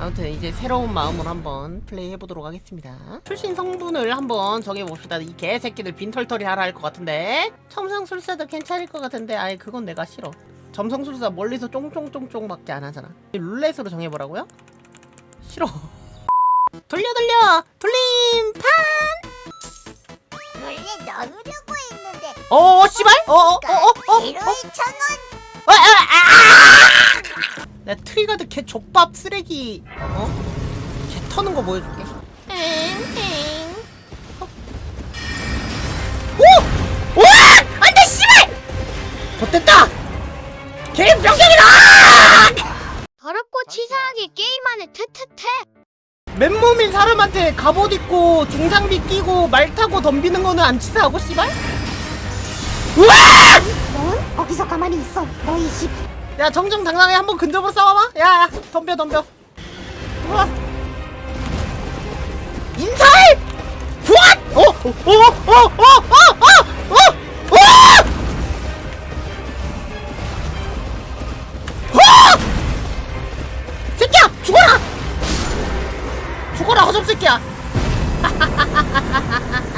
아무튼 이제 새로운 마음으로 한번 플레이 해보도록 하겠습니다. 출신 성분을 한번 정해봅시다. 이 개새끼들 빈털털이 하라 할 것 같은데 첨성술사도 괜찮을 것 같은데 아예 그건 내가 싫어. 점성술사 멀리서 쫑쫑쫑쫑밖에 안 하잖아. 룰렛으로 정해보라고요? 싫어. 돌려 돌려 돌림 판. 원래 넣으려고 했는데 어 씨발 어어어어 어. 기로 2,000원 아, 아, 아! 내 트리가드 개 족밥 쓰레기 어? 개 터는 거 보여줄게? 오! 오! 안돼 씨발! 못됐다! 개 병력이다! 더럽고 치사하게 게임하는 테테테 맨몸인 사람한테 갑옷 입고 중장비 끼고 말 타고 덤비는 거는 안 치사하고 씨발? 우와! 넌 거기서 가만히 있어 너희 집 야 정정당당하게 한번 근접으로 싸워봐. 야야 덤벼 덤벼. 우와. 인사해! 부앗 어, 어어어어어어어어! 새끼야 죽어라! 죽어라 허접 새끼야